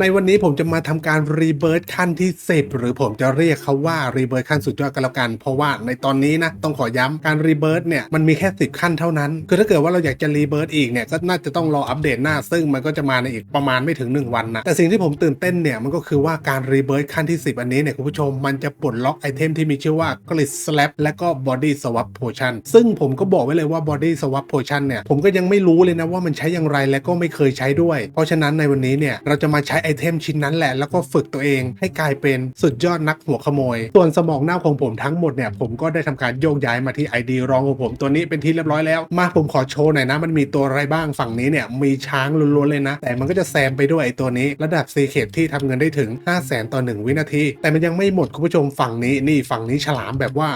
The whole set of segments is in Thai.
ในวันนี้ผมจะมาทำการรีเบิร์ตขั้นที่ 10 หรือผมจะเรียกเขาว่ารีเบิร์ตขั้นสุดยอดกันแล้วกัน เพราะว่าในตอนนี้นะต้องขอย้ำการรีเบิร์ตเนี่ยมันมีแค่ 10 ขั้นเท่านั้น คือถ้าเกิดว่าเราอยากจะรีเบิร์ตอีกเนี่ยก็น่าจะต้องรออัปเดตหน้า ซึ่งมันก็จะมาในอีกประมาณไม่ถึง 1 วันนะแต่สิ่งที่ผมตื่นเต้นเนี่ยมันก็คือว่าการรีเบิร์ตขั้นที่ 10 อันนี้เนี่ยคุณผู้ชมมันจะปลดล็อกไอเทมที่มีชื่อว่ากริดสแลปและก็บอดี้สวัปโพชั่นซึ่งผมก็บอกไว้เลยว่าบอดี้สวัปโพชั่นเนี่ยผมก็ยังไม่รู้เลยนะว่ามันใช้อย่างไรและก็ไม่เคยใช้ด้วย เพราะฉะนั้นในวันนี้เนี่ยเราจะมาใช้ไอเทมชิ้นนั้นแหละแล้วก็ฝึกตัวเองให้กลายเป็นสุดยอดนักหัวขโมย ส่วนสมองเน่าของผมทั้งหมดเนี่ยผมก็ได้ทำการโยกย้ายมาที่ ID รองของผมตัวนี้เป็นที่เรียบร้อยแล้ว มาผมขอโชว์หน่อยนะมันมีตัวอะไรบ้างฝั่งนี้เนี่ยมีช้างล้วนๆเลยนะ แต่มันก็จะแซมไปด้วยไอตัวนี้ ระดับซีเคทที่ทำเงินได้ถึง 5 0 0แสนต่อ 1 วินาที แต่มันยังไม่หมดคุณผู้ชมฝั่งนี้นี่ฝั่งนี้ฉลามแบบว่า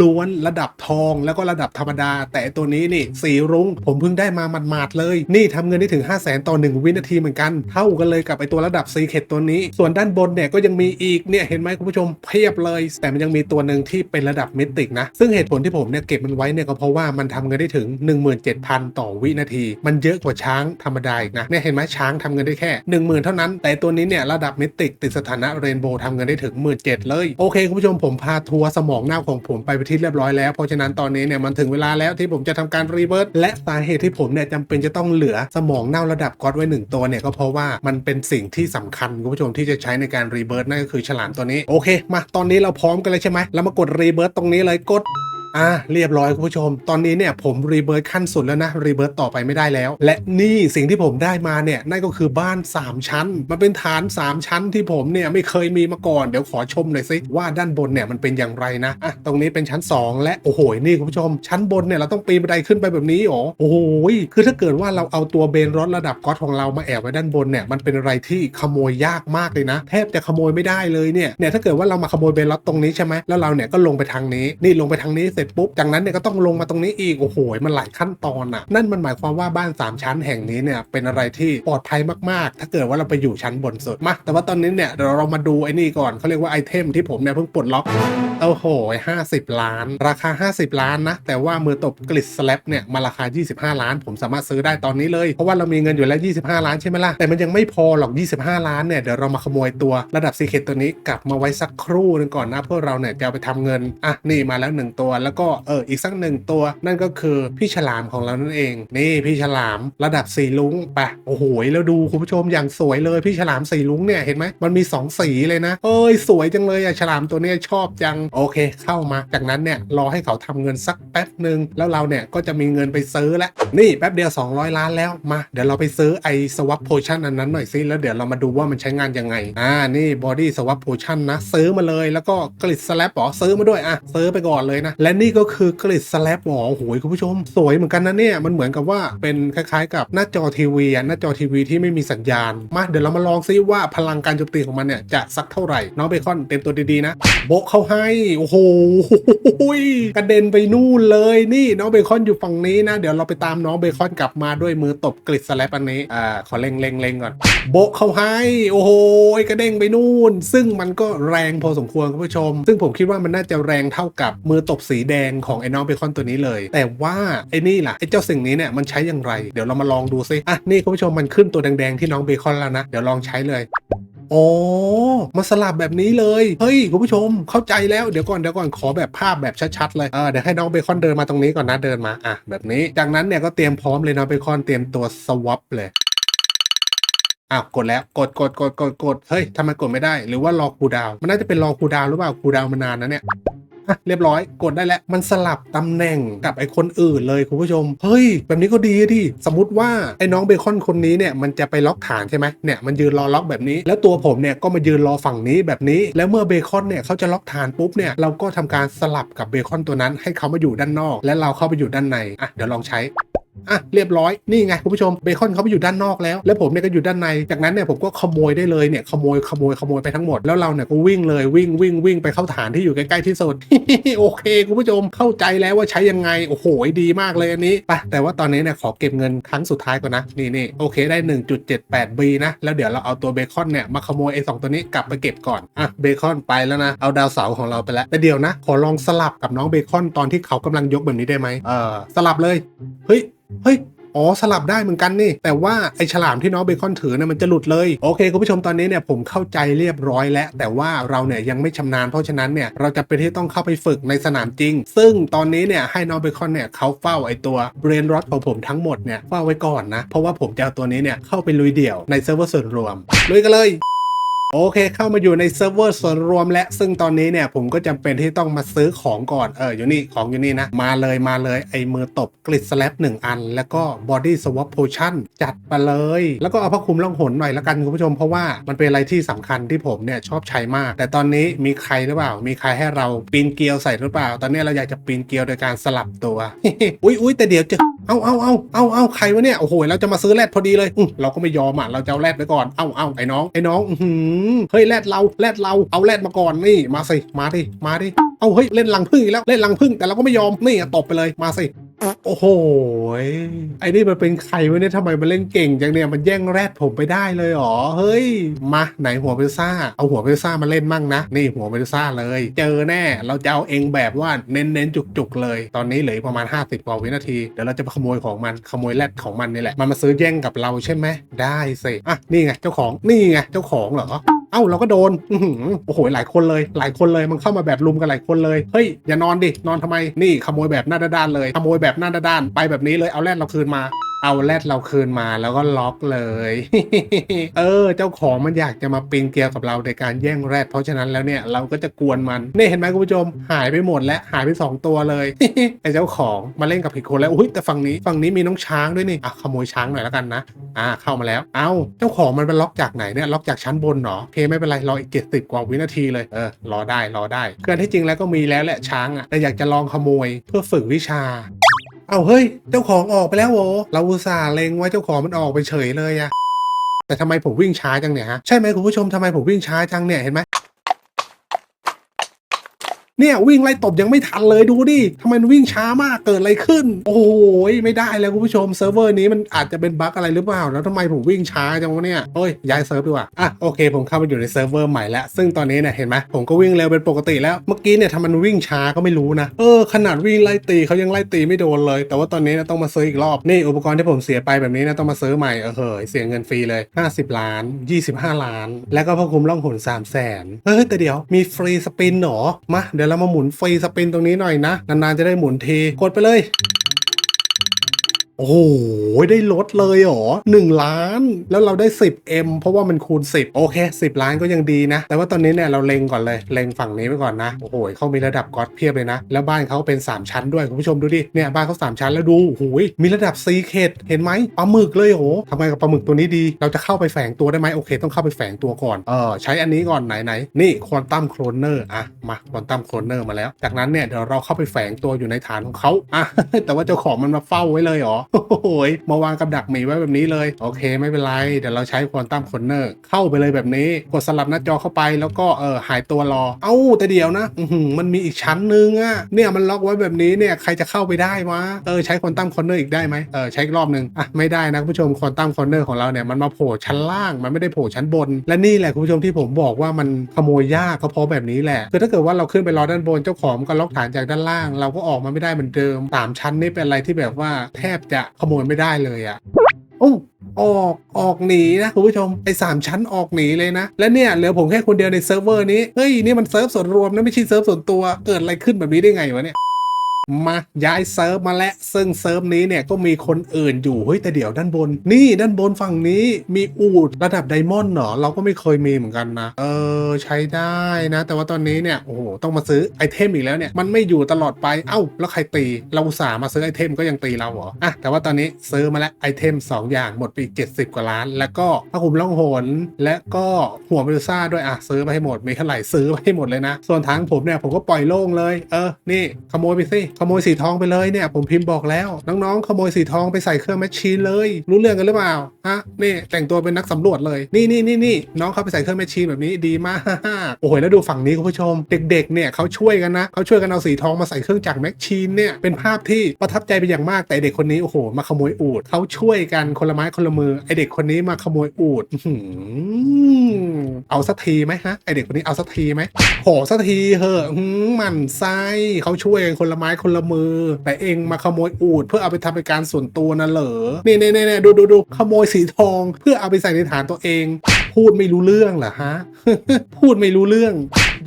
ล้วนๆระดับทองแล้วก็ระดับธรรมดา แต่ตัวนี้นี่สีรุ้งผมเพิ่งได้มาหมาดๆเลย นี่ทำเงินได้ถึง 5 0 0แสนต่อ 1 วินาทีเหมือนกันเท่ากันเลยกับไอตัวระดับซีเคทตัวนี้ ส่วนด้านบนเนี่ยก็ยังมีอีกเนี่ยเห็นไหมคุณผู้ชมเพียบเลย แต่มันยังมีตัวหนึ่งที่เป็นระดับมิติกนะ ซึ่งเหตุผลที่ผมเนี่ยเก็บมันไว้เนี่ยก็เพราะว่ามันทำเงินได้ถึง 17,000 ต่อวินาที มันเยอะกว่าช้างธรรมดาอีกนะเนี่ยเห็นไหมช้างทำเงินได้แค่ 10,000 เท่านั้น แต่ตัวนี้เนี่ยระดับมิติกติดสถานะเรนโบว์ทำเงินได้ถึง 17,000เลยโอเคคุณผู้ชมผมพาทัวร์สมองหน้าของผมไปไปที่เรียบร้อยแล้วเพราะฉะนั้นตอนนี้เนี่ยมันถึงเวลาแล้วที่ผมจะทำการรีเวิร์สและสาเหตุที่ผมเนี่ยจำเป็นจะต้องเหลือสมองเน่าระดับก๊อตไว้หนึ่งตัวเนี่ยก็เพราะว่ามันเป็นสิ่งทสำคัญคุณผู้ชมที่จะใช้ในการรีเบิร์ตนั่นก็คือฉลามตัวนี้ โอเค มาตอนนี้เราพร้อมกันเลยใช่ไหมเรามากดรีเบิร์ตตรงนี้เลยกด อะเรียบร้อยคุณผู้ชม ตอนนี้เนี่ยผมรีเบิร์ตขั้นสุดแล้วนะรีเบิร์ตต่อไปไม่ได้แล้ว และนี่สิ่งที่ผมได้มาเนี่ยนั่นก็คือบ้าน 3 ชั้น มันเป็นฐาน 3 ชั้นที่ผมเนี่ยไม่เคยมีมาก่อนเดี๋ยวขอชมหน่อยสิว่าด้านบนเนี่ยมันเป็นอย่างไรนะอะตรงนี้เป็นชั้น 2 และโอ้โหนี่คุณผู้ชม ชั้นบนเนี่ยเราต้องปีนบันไดขึ้นไปแบบนี้หรอโอ้โหคือถ้าเกิดว่าเราเอาตัวเบนรถระดับก๊อตของเรามาแอบไว้ด้านบนเนี่ยมันเป็นอะไรที่ขโมยยากมากเลยนะ แทบจะขโมยไม่ได้เลยเนี่ยเนี่ยถ้าเกิดว่าเรามาขโมยเบนรถตรงนี้ใช่ไหมแล้วเราเนี่ยก็ลงไปทางนี้นี่ลงไปทางนี้เร็จปุ๊บจากนั้นเนี่ยก็ต้องลงมาตรงนี้อีกโอ้โหมันหลายขั้นตอนอะนั่นมันหมายความว่าบ้าน 3 ชั้นแห่งนี้เนี่ยเป็นอะไรที่ปลอดภัยมากๆ ถ้าเกิดว่าเราไปอยู่ชั้นบนสุดมาแต่ว่าตอนนี้เนี่ยเดี๋ยวเรามาดูไอ้นี่ก่อนเขาเรียกว่าไอเทมที่ผมเนี่ยเพิ่งปลดล็อกโอ้โห50 ล้าน ราคา 50 ล้านนะ แต่ว่ามือตบกลิดสแลปเนี่ยมาราคา 25 ล้าน ผมสามารถซื้อได้ตอนนี้เลย เพราะว่าเรามีเงินอยู่แล้ว 25 ล้านใช่ไหมล่ะ แต่มันยังไม่พอหรอก 25 ล้านเนี่ย เดี๋ยวเรามาขโมยตัวระดับซีเคตตัวนี้กลับมาไว้สักครู่หนึงก่อนนะ เพื่อเราเนี่ยจะเอาไปทำเงิน อะ นี่มาแล้ว 1 ตัวแล้วก็เอออีกสักหนึ่งตัวนั่นก็คือพี่ฉลามของเรานั่นเอง นี่พี่ฉลามระดับสีลุงไปโอ้โหแล้วดูคุณผู้ชมอย่างสวยเลยพี่ฉลามสีลุงเนี่ยเห็นไหมมันมีสองสีเลยนะเอ้ยสวยจังเลยอะฉลามตัวเนี้ยชอบจังโอเค เข้ามา จากนั้นเนี่ยรอให้เขาทำเงินสักแป๊บหนึ่งแล้วเราเนี่ยก็จะมีเงินไปซื้อแล้วนี่แป๊บเดียว 200 ล้านแล้วมาเดี๋ยวเราไปซื้อไอ้สวัปโพชั่นอันนั้นหน่อยซิแล้วเดี๋ยวเรามาดูว่ามันใช้งานยังไงอ่านี่บอดี้สวัปโพชั่นนะซื้อมาเลยแล้วก็กริดสแลปหรอซื้อมาด้วยอะซื้อไปก่อนเลยนะและนี่ก็คือกริดสแลปหรอโอ้โหคุณผู้ชม สวยเหมือนกันนะเนี่ย มันเหมือนกับว่าเป็นคล้ายๆ กับหน้าจอทีวีหน้าจอทีวีที่ไม่มีสัญญาณ มาเดี๋ยวเรามาลองซิว่าพลังการโจมตีของมันเนี่ยจะสักเท่าไหร่ น้องเบคอนเต็มตัวดีๆนะโบกเข้าให้ โอ้โหกระเด็นไปนู่นเลยนี่น้องเบคอนอยู่ฝั่งนี้นะ เดี๋ยวเราไปตามน้องเบคอนกลับมาด้วยมือตบกริดสแลปอันนี้อ่าขอเล็งเล็งเล็งก่อนโบกเข้าให้ โอ้โหกระเด้งไปนู่น ซึ่งมันก็แรงพอสมควรคุณผู้ชม ซึ่งผมคิดว่ามันน่าจะแรงเท่ากับมือตบสีแดงของไอ้น้องเบคอนตัวนี้เลย แต่ว่าไอ้นี่ล่ะไอ้เจ้าสิ่งนี้เนี่ยมันใช้อย่างไร เดี๋ยวเรามาลองดูซิอะนี่คุณผู้ชมมันขึ้นตัวแดงๆที่น้องเบคอนแล้วนะเดี๋ยวลองใช้เลยโอ้มาสลับแบบนี้เลย เฮ้ย คุณผู้ชมเข้าใจแล้ว เดี๋ยวก่อนเดี๋ยวก่อนขอแบบภาพแบบชัดๆเลย เออเดี๋ยวให้น้องเบคอนเดินมาตรงนี้ก่อนนะเดินมาอะแบบนี้ จากนั้นเนี่ยก็เตรียมพร้อมเลยน้องเบคอนเตรียมตัวสวอปเลยอ้าวกดแล้วกดกดกดกดกดเฮ้ยทำไมกดไม่ได้ หรือว่ารอคูดาว มันน่าจะเป็นรอคูดาวหรือเปล่าคูดาวมานานนะเนี่ย อะเรียบร้อยกดได้แล้วมันสลับตำแหน่งกับไอ้คนอื่นเลยคุณผู้ชม เฮ้ย แบบนี้ก็ดีดิสมมติว่าไอ้น้องเบคอนคนนี้เนี่ยมันจะไปล็อกฐานใช่ไหมเนี่ยมันยืนรอล็อกแบบนี้ แล้วตัวผมเนี่ยก็มายืนรอฝั่งนี้แบบนี้ แล้วเมื่อเบคอนเนี่ยเขาจะล็อกฐานปุ๊บเนี่ยเราก็ทำการสลับกับเบคอนตัวนั้น ให้เขามาอยู่ด้านนอก และเราเข้าไปอยู่ด้านในอะเดี๋ยวลองใช้ อะเรียบร้อยนี่ไงคุณผู้ชมเบคอนเขาไปอยู่ด้านนอกแล้ว แล้วผมเนี่ยก็อยู่ด้านในจากนั้นเนี่ยผมก็ขโมยได้เลยเนี่ยขโมยขโมยขโมยไปทั้งหมดแล้วเราเนี่ยก็วิ่งเลยวิ่งวิ่งวิ่งไปเข้าฐานที่อยู่ใกล้ๆที่สุดโอเคคุณผู้ชมเข้าใจแล้วว่าใช้ยังไงโอ้โหดีมากเลยอันนี้ไปแต่ว่าตอนนี้เนี่ยขอเก็บเงินครั้งสุดท้ายก่อนนะนี่นี่โอเคได้ 1.78 B นะแล้วเดี๋ยวเราเอาตัวเบคอนเนี่ยมาขโมยไอ้สองตัวนี้กลับไปเก็บก่อนอะเบคอนไปแล้วนะเอาดาวเสาของเราไปแล้วแต่เดี๋ยวนะ ขอลองสลับกับน้องเบคอนตอนที่เขากำลังยกแบบนี้ได้ไหมเออสลับเลยเฮ้ยเฮ้ยอ๋อสลับได้เหมือนกันนี่ แต่ว่าไอฉลามที่น้องเบคอนถือเนี่ยมันจะหลุดเลย โอเคคุณผู้ชมตอนนี้เนี่ยผมเข้าใจเรียบร้อยแล้ว แต่ว่าเราเนี่ยยังไม่ชำนาญเพราะฉะนั้นเนี่ยเราจะเป็นที่ต้องเข้าไปฝึกในสนามจริง ซึ่งตอนนี้เนี่ยให้น้องเบคอนเนี่ยเขาเฝ้าไอตัวเบรนรอดของผมทั้งหมดเนี่ยเฝ้าไว้ก่อนนะ เพราะว่าผมจะเอาตัวนี้เนี่ยเข้าไปลุยเดี่ยวในเซิร์ฟเวอร์ส่วนรวมลุยกันเลย โอเคเข้ามาอยู่ในเซิร์ฟเวอร์ส่วนรวมและซึ่งตอนนี้เนี่ยผมก็จำเป็นที่ต้องมาซื้อของก่อนเอออยู่นี่ของอยู่นี่นะ มาเลยมาเลยไอ้มือตบกริดสแลปหนึ่งอัน แล้วก็บอดี้สวอปโพชั่นจัดมาเลย แล้วก็เอาผ้าคลุมล่องหนหน่อยละกันคุณผู้ชมเพราะว่ามันเป็นอะไรที่สำคัญที่ผมเนี่ยชอบใช้มาก แต่ตอนนี้มีใครหรือเปล่า มีใครให้เราปีนเกลียวใส่หรือเปล่า ตอนนี้เราอยากจะปีนเกลียวโดยการสลับตัวอุ้ยอุ้ยแต่เดี๋ยวจะ เอาเอาเอาเอาเอาใครวะเนี่ยโอ้โหเราจะมาซื้อแรดพอดีเลยเราก็ไม่ยอมอะเราจะเอาแรดไปก่อนเอาเอาไอ้น้องไอ้น้องเฮ้ยแรดเราแรดเราเอาแรดมาก่อนนี่มาสิมาดิมาดิเอาเฮ้ยเล่นลังพึ่งอีกแล้วเล่นลังพึ่งแต่เราก็ไม่ยอมนี่อะตบไปเลยมาสิ โอ้โหไอ้นี่มันเป็นใครวะเนี่ยทำไมมันเล่นเก่งจังเนี่ยมันแย่งแรดผมไปได้เลยหรอเฮ้ยมาไหนหัวเปซ่า เอาหัวเปซ่ามาเล่นมั่งนะ นี่หัวเปซ่าเลย เจอแน่เราจะเอาเองแบบว่าเน้นๆจุกๆเลย ตอนนี้เหลือประมาณ 50กว่าวินาทีเดี๋ยวเราจะมาขโมยของมันขโมยแรดของมันนี่แหละมันมาซื้อแย่งกับเราใช่ไหมได้สิอะนี่ไงเจ้าของนี่ไงเจ้าของเหรอ เอ้าเราก็โดนอโอ้โหหลายคนเลย หลายคนเลยมันเข้ามาแบบลุมกันหลายคนเลยเฮ้ยอย่านอนดินอนทำไมนี่ขโมยแบบหน้าด้านเลยขโมยแบบหน้าด้านไปแบบนี้เลยเอาแรดเราคืนมา เอาแรดเราคืนมาแล้วก็ล็อกเลย เออ เจ้าของมันอยากจะมาปีนเกลียวกับเราในการแย่งแรด เพราะฉะนั้นแล้วเนี่ยเราก็จะกวนมันนี่เห็นไหมคุณผู้ชมหายไปหมดแล้วหายไปสองตัวเลยไอ้เจ้าของมาเล่นกับผิดคนแล้วอุ้ยแต่ฝั่งนี้ฝั่งนี้มีน้องช้างด้วยนี่อะขโมยช้างหน่อยแล้วกันนะอ่าเข้ามาแล้ว เอ้าเจ้าของมันเป็นล็อกจากไหนเนี่ยล็อกจากชั้นบนเหรอโอเคไม่เป็นไรรออีกเจ็ดสิบกว่าวินาทีเลยเออรอได้รอได้คืออันที่จริงแล้วก็มีแล้วแหละช้างอะแต่อยากจะลองขโมยเพื่อฝึกวิชา เอาเฮ้ย เจ้าของออกไปแล้วโวเราอุตส่าห์เล็งไว้เจ้าของมันออกไปเฉยเลยอะแต่ทำไมผมวิ่งช้าจังเนี่ยฮะ ใช่ไหมคุณผู้ชมทำไมผมวิ่งช้าจังเนี่ยเห็นไหม เนี่ยวิ่งไล่ตบยังไม่ทันเลยดูดิทำไมมันวิ่งช้ามากเกิดอะไรขึ้น โอ้โหไม่ได้แล้วคุณผู้ชมเซิร์ฟเวอร์นี้มันอาจจะเป็นบั๊กอะไรหรือเปล่า แล้วทำไมผมวิ่งช้าจังวะเนี่ยเอ้ยย้ายเซิร์ฟดีกว่าอะโอเคผมเข้ามาอยู่ในเซิร์ฟเวอร์ใหม่แล้ว ซึ่งตอนนี้เนี่ยเห็นไหมผมก็วิ่งเร็วเป็นปกติแล้วเมื่อกี้เนี่ยทำมันวิ่งช้าก็ไม่รู้นะเออขนาดวิ่งไล่ตีเขายังไล่ตีไม่โดนเลย แต่ว่าตอนนี้นต้องมาซื้ออีกรอบนี่อุปกรณ์ที่ผมเสียไปแบบนี้นะต้องมาซื้อใหม่เออเฮ้ยเสียเงินฟรีเลย 50 ล้าน 25 ล้าน แล้วก็พอคุมล่องหน3 0 0แสนเฮ้ยแต่เดี๋ยวมีฟรีสปินหรอมาเดี๋ยวแล้วมาหมุนฟรีสปินตรงนี้หน่อยนะนานๆจะได้หมุนทีกดไปเลย โอ้โห ได้ลดเลยเหรอ 1 ล้าน แล้วเราได้ 10M เพราะว่ามันคูณ 10 โอเค 10 ล้านก็ยังดีนะ แต่ว่าตอนนี้เนี่ยเราเล็งก่อนเลย เล็งฝั่งนี้ไปก่อนนะ โอ้โหเขามีระดับก๊อตเพียบเลยนะ แล้วบ้านเขาเป็น 3 ชั้นด้วย คุณผู้ชมดูดิ เนี่ยบ้านเขา3ชั้นแล้วดูโอ้โหมีระดับซีเคดเห็นไหมปลาหมึกเลยโอ้โหทำไมกับปลาหมึกตัวนี้ดี เราจะเข้าไปแฝงตัวได้ไหมโอเค ต้องเข้าไปแฝงตัวก่อน เออใช้อันนี้ก่อนไหนไหนนี่ควอนตัมโครเนอร์อะมาควอนตัมโครเนอร์มาแล้ว จากนั้นเนี่ยเดี๋ยวเราเข้าไปแฝงตัวอยู่ในฐานของเขาอะแต่ว่าเจ้าของมันมาเฝ้าไว้เลยเหรอโอ้โหยมาวางกับดักหมีไว้แบบนี้เลย โอเคไม่เป็นไร เดี๋ยวเราใช้ควอนตัมโครเนอร์เข้าไปเลยแบบนี้ กดสลับหน้าจอเข้าไปแล้วก็เออหายตัวรอ เอ้าแต่เดี๋ยวนะมันมีอีกชั้นนึงอะเนี่ยมันล็อกไว้แบบนี้เนี่ยใครจะเข้าไปได้วะเออใช้ควอนตัมโครเนอร์อีกได้ไหมเออใช้อีกรอบหนึ่งอะไม่ได้นะคุณผู้ชมควอนตัมโครเนอร์ของเราเนี่ยมันมาโผล่ชั้นล่างมันไม่ได้โผล่ชั้นบน และนี่แหละคุณผู้ชมที่ผมบอกว่ามันขโมยยากก็เพราะแบบนี้แหละคือถ้าเกิดว่าเราขึ้นไปรอด้านบนเจ้าของก็ล็อกฐานจากด้านล่าง เราก็ออกมาไม่ได้เหมือนเดิมสามชั้นนี่เป็นอะไรที่แบบว่าแทบจะขโมยไม่ได้เลยอะโอ้ออกออกหนีนะคุณผู้ชมไอ้สามชั้นออกหนีเลยนะ และเนี่ยเหลือผมแค่คนเดียวในเซิร์ฟเวอร์นี้เฮ้ยนี่มันเซิร์ฟส่วนรวมนะไม่ใช่เซิร์ฟส่วนตัวเกิดอะไรขึ้นแบบนี้ได้ไงวะเนี่ย มาย้ายเซิร์ฟมาแล้วซึ่งเซิร์ฟนี้เนี่ยก็มีคนอื่นอยู่เฮ้ยแต่เดี๋ยวด้านบน นี่ด้านบนฝั่งนี้มีอูดระดับไดมอนด์เหรอเราก็ไม่เคยมีเหมือนกันนะ เออใช้ได้นะ แต่ว่าตอนนี้เนี่ยโอ้โหต้องมาซื้อไอเทมอีกแล้วเนี่ยมันไม่อยู่ตลอดไปเอ้า แล้วใครตีเราอุตส่าห์มาซื้อไอเทมก็ยังตีเราเหรออะแต่ว่าตอนนี้ซื้อมาแล้วไอเทม 2 อย่างหมดไปอีก70 กว่าล้าน แล้วก็ผ้าคลุมล่องหนและก็หัวเมดูซ่าด้วยอะซื้อมาให้หมดมีเท่าไหร่ซื้อมาให้หมดเลยนะ ส่วนทางผมเนี่ยผมก็ปล่อยโล่งเลย เออนี่ขโมยไปสิขโมยสีทองไปเลยเนี่ย ผมพิมพ์บอกแล้ว น้องๆ ขโมยสีทองไปใส่เครื่องแมชชีนเลย รู้เรื่องกันหรือเปล่าฮะนี่แต่งตัวเป็นนักสำรวจเลยนี่นี่นี่นี่น้องเขาไปใส่เครื่องแมชชีนแบบนี้ดีมากโอ้โหแล้วดูฝั่งนี้คุณผู้ชม เด็กๆเนี่ยเขาช่วยกันนะเขาช่วยกันเอาสีทองมาใส่เครื่องจักรแมชชีนเนี่ยเป็นภาพที่ประทับใจเป็นอย่างมากแต่เด็กคนนี้โอ้โหมาขโมยอูดเขาช่วยกันคนละไม้คนละมือไอเด็กคนนี้มาขโมยอูดอื้อหื เอาสักทีไหมฮะไอเด็กคนนี้เอาสักทีไหมโหสักทีเหอะมันไส้เขาช่วยคนละไม้คนละมือ แต่เองมาขโมยอูดเพื่อเอาไปทำเป็นการส่วนตัวนะเหรอนี่นี่นี่ดูดูดูขโมยสีทองเพื่อเอาไปใส่ในฐานตัวเอง พูดไม่รู้เรื่องเหรอฮะ พูดไม่รู้เรื่อง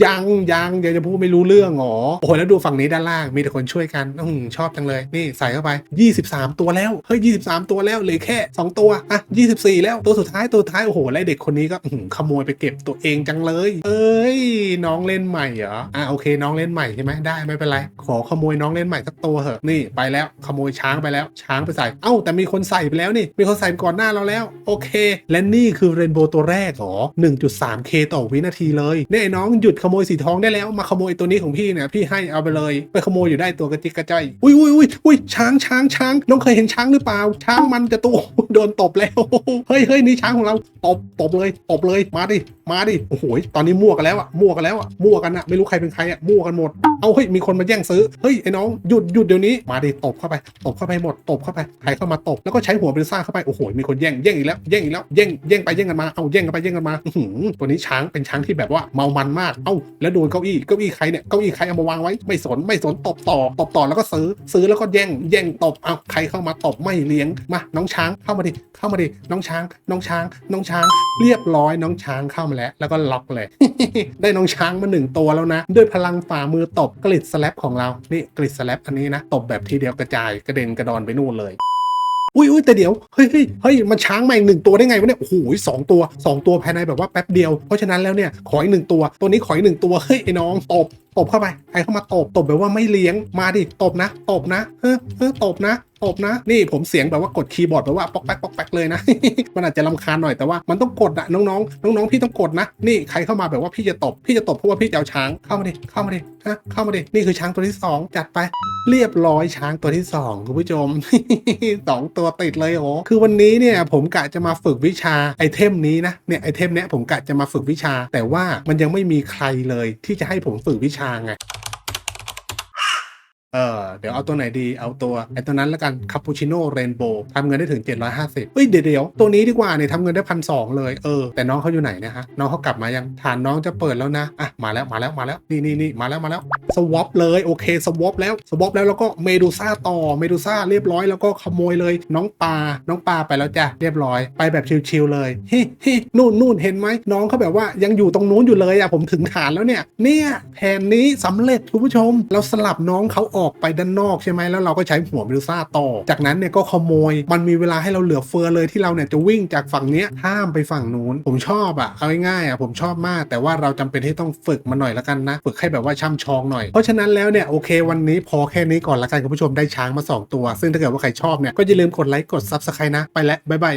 ยังยังยังจะพูดไม่รู้เรื่องหรอโอ้โหแล้วดูฝั่งนี้ด้านล่างมีแต่คนช่วยกันอืมชอบจังเลย นี่ใส่เข้าไป 23 ตัวแล้วเฮ้ย23 ตัวแล้วเหลือแค่ 2 ตัวอะ24 แล้วตัวสุดท้ายตัวท้ายโอ้โหแล้วเด็กคนนี้ก็ขโมยไปเก็บตัวเองจังเลย เอ้ยน้องเล่นใหม่เหรออะโอเค น้องเล่นใหม่ใช่ไหมได้ไม่เป็นไร ขอขโมยน้องเล่นใหม่สักตัวเหอะนี่ไปแล้วขโมยช้างไปแล้ว ช้างไปใส่เอ้าแต่มีคนใส่ไปแล้วนี่มีคนใส่ก่อนหน้าเราแล้ว โอเค และนี่คือเรนโบว์ตัวแรกหรอ 1.3k ต่อวินาทีเลยเนี่ยไอ้น้องหยุดขโมยสีทองได้แล้วมาขโมยตัวนี้ของพี่เนี่ยพี่ให้เอาไปเลย ไปขโมยอยู่ได้ตัวกระจิกกระจ้อยอุ้ยอุ้ยอุ้ยอุ้ยช้างช้างช้างน้องเคยเห็นช้างหรือเปล่า ช้างมันจะตัวโดนตบแล้วเฮ้ยเฮ้ยนี่ช้างของเราตบตบเลยตบเลยมาดิมาดิโอ้โหตอนนี้มั่วกันแล้วอะมั่วกันแล้วอะมั่วกันอะไม่รู้ใครเป็นใครอะมั่วกันหมดเอาเฮ้ยมีคนมาแย่งซื้อเฮ้ยไอ้น้องหยุดหยุดเดี๋ยวนี้มาดิตบเข้าไปตบเข้าไปหมดตบเข้าไปใครเข้ามาตบแล้วก็ใช้หัวเป็นซ่าเข้าไปโอ้โหมีคนแย่งแย่งอีกแล้วแย่งอีกแล้วแย่งแย่งไปแย่งกันมาเอาแย่งกันไปแย่งกันมาตัวนี้ช้างเป็นช้างที่แบบว่าเมามันมากเอาแล้วโดนเก้าอี้เก้าอี้ใครเนี่ยเก้าอี้ใครเอามาวางไว้ไม่สนไม่สนตบต่อตบต่อแล้วก็ซื้อซื้อแล้วก็แย่งแย่งตบเอาใครเข้ามาตบไม่เลี้ยงมาน้องช้างเข้ามาดิเข้ามาดิน้องช้าง น้องช้าง น้องช้าง เรียบร้อยน้องช้างเข้ามาแล้ว แล้วก็ล็อกเลย ได้น้องช้างมาหนึ่งตัวแล้วนะ ด้วยพลังฝ่ามือตบกริดสแลปของเรานี่กริดสแลปอันนี้นะตบแบบทีเดียวกระจายกระเด็นกระดอนไปนู่นเลย อุ้ยอุ้ยแต่เดี๋ยวเฮ้ยเฮ้ยเฮ้ยมันช้างมาอีกหนึ่งตัวได้ไงวะเนี่ยโอ้โหสองตัวสองตัวภายในแบบว่าแป๊บเดียวเพราะฉะนั้นแล้วเนี่ยขออีกหนึ่งตัวตัวนี้ขออีกหนึ่งตัวเฮ้ยไอ้น้องตบ ตบเข้าไปไอ้เข้ามาตบตบแบบว่าไม่เลี้ยงมาดิตบนะ ตบนะเฮ้ยเฮ้ยตบนะตบนะ นี่ผมเสียงแบบว่ากดคีย์บอร์ดแบบว่าปอกแป๊กปอกแป๊กเลยนะ มันอาจจะลำคาญหน่อยแต่ว่ามันต้องกดอะน้องๆน้องๆพี่ต้องกดนะ นี่ใครเข้ามาแบบว่าพี่จะตบพี่จะตบเพราะว่าพี่จะเอาช้างเข้ามาดิเข้ามาดิฮะเข้ามาดินี่คือช้างตัวที่สองจัดไปเรียบร้อยช้างตัวที่สองคุณผู้ชมสองตัวติดเลยโอ้คือวันนี้เนี่ยผมกะจะมาฝึกวิชาไอเทมนี้นะเนี่ยไอเทมเนี้ยผมกะจะมาฝึกวิชา แต่ว่ามันยังไม่มีใครเลยที่จะให้ผมฝึกวิชาทางไง เออเดี๋ยวเอาตัวไหนดีเอาตัวไอตัวนั้นแล้วกันคาปูชิโน่เรนโบว์ทำเงินได้ถึง 750เอ้ยเดี๋ยวเดี๋ยวตัวนี้ดีกว่าเนี่ยทำเงินได้พันสองเลยเออแต่น้องเขาอยู่ไหนเนะฮะน้องเขากลับมายังฐานน้องจะเปิดแล้วนะอะมาแล้วมาแล้วมาแล้วนี่นี่นี่มาแล้วมาแล้วสวอปเลยโอเคสวอปแล้วสวอปแล้วแล้วก็เมดูซ่าต่อเมดูซ่าเรียบร้อยแล้วก็ขโมยเลย น้องปลาน้องปลาไปแล้วจ้ะเรียบร้อยไปแบบชิวๆเลยฮิฮินู่นนู่นเห็นไหมน้องเขาแบบว่ายังอยู่ตรงนู้นอยู่เลยอะผมถึงฐานแล้วเนี่ยเนี่ยแผนนี้สำเร็จคุณผู้ชม เราสลับน้องเขาออกอกไปด้านนอกใช่ไหมแล้วเราก็ใช้หัวเมดูซ่าต่อ จากนั้นเนี่ยก็ขโมย มันมีเวลาให้เราเหลือเฟือเลยที่เราเนี่ยจะวิ่งจากฝั่งเนี้ยข้ามไปฝั่งนู้น ผมชอบอะเอาง่ายๆอะผมชอบมาก แต่ว่าเราจำเป็นที่ต้องฝึกมาหน่อยละกันนะ ฝึกให้แบบว่าช่ำชองหน่อย เพราะฉะนั้นแล้วเนี่ยโอเค วันนี้พอแค่นี้ก่อนละกันคุณผู้ชมได้ช้างมาสองตัว ซึ่งถ้าเกิดว่าใครชอบเนี่ยก็อย่าลืมกดไลค์กดซับสไครต์นะไปแล้วบ๊ายบาย